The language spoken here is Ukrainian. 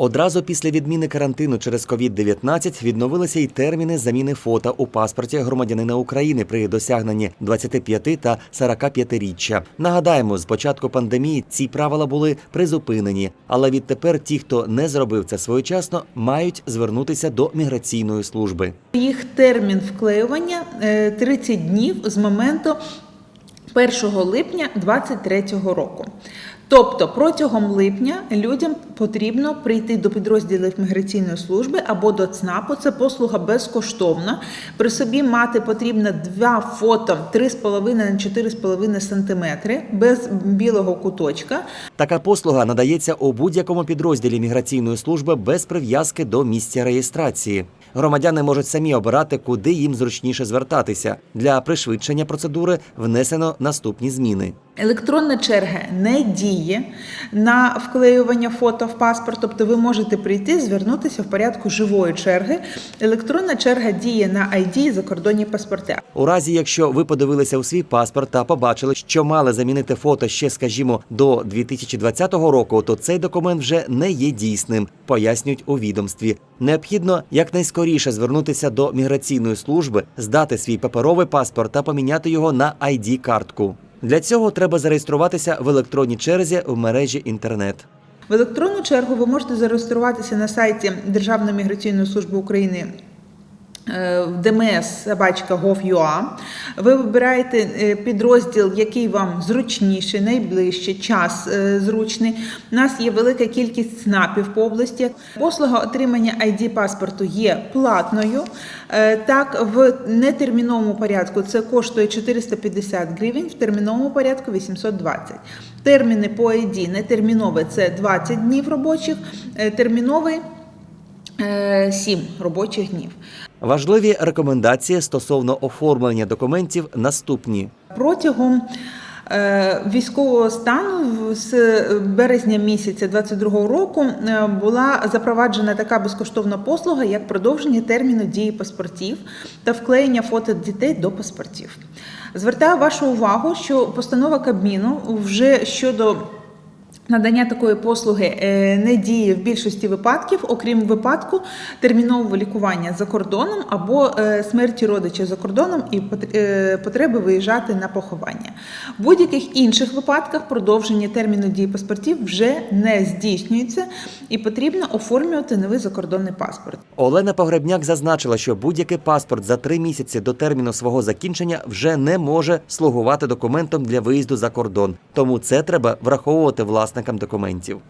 Одразу після відміни карантину через COVID-19 відновилися й терміни заміни фото у паспорті громадянина України при досягненні 25 та 45-річчя. Нагадаємо, з початку пандемії ці правила були призупинені, але відтепер ті, хто не зробив це своєчасно, мають звернутися до міграційної служби. Їх термін вклеювання е, 30 днів з моменту 1 липня 2023 року. Тобто протягом липня людям потрібно прийти до підрозділів міграційної служби або до ЦНАПу. Це послуга безкоштовна. При собі мати потрібно два фото 3,5 на 4,5 см без білого куточка. Така послуга надається у будь-якому підрозділі міграційної служби без прив'язки до місця реєстрації. Громадяни можуть самі обирати, куди їм зручніше звертатися. Для пришвидшення процедури внесено наступні зміни. Електронна черга не діє на вклеювання фото в паспорт, тобто ви можете прийти, звернутися в порядку живої черги. Електронна черга діє на ID і закордонні паспорти. У разі, якщо ви подивилися у свій паспорт та побачили, що мали замінити фото ще, скажімо, до 2020 року, то цей документ вже не є дійсним, пояснюють у відомстві. Необхідно якнайскоріше звернутися до міграційної служби, здати свій паперовий паспорт та поміняти його на id картку Для цього треба зареєструватися в електронній черзі в мережі інтернет. В електронну чергу ви можете зареєструватися на сайті Державної міграційної служби України. Е, ДМС собачка gov.ua. Ви вибираєте е, підрозділ, який вам зручніший, найближче, час е, зручний. У нас є велика кількість СНАПів по області. Послуга отримання ID паспорту є платною. Так, в нетерміновому порядку це коштує 450 гривень, в терміновому порядку 820. Терміни по ID нетермінове це 20 днів робочих, терміновий 7 робочих днів. Важливі рекомендації стосовно оформлення документів наступні. Протягом е, військового стану з березня місяця 22 року е, була запроваджена така безкоштовна послуга, як продовження терміну дії паспортів та вклеєння фото дітей до паспортів. Звертаю вашу увагу, що постанова Кабміну вже щодо Надання такої послуги е, не діє в більшості випадків, окрім випадку термінового лікування за кордоном або е, смерті родича за кордоном і е, потреби виїжджати на поховання. В будь-яких інших випадках продовження терміну дії паспортів вже не здійснюється і потрібно оформлювати новий закордонний паспорт. Олена Погребняк зазначила, що будь-який паспорт за три місяці до терміну свого закінчення вже не може слугувати документом для виїзду за кордон. Тому це треба враховувати власникам документів.